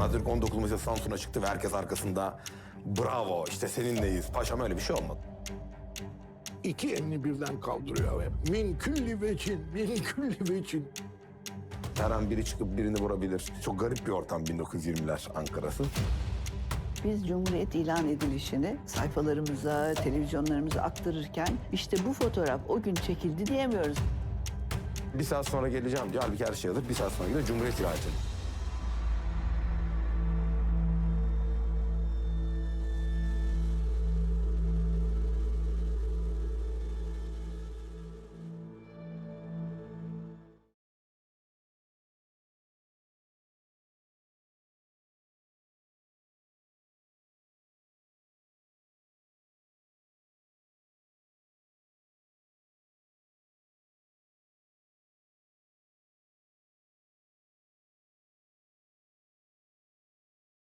Atatürk 19 Mayıs'ta Samsun'a çıktı ve herkes arkasında bravo işte seninleyiz paşam öyle bir şey olmadı. İki elini birden kaldırıyor ve min külli veçin, min külli veçin. Her an biri çıkıp birini vurabilir. Çok garip bir ortam 1920'ler Ankara'sı. Biz Cumhuriyet ilan edilişini sayfalarımıza, televizyonlarımıza aktarırken işte bu fotoğraf o gün çekildi diyemiyoruz. Bir saat sonra geleceğim diyor. Halbuki her şey hazır. Bir saat sonra gidiyor Cumhuriyet ilan edildi.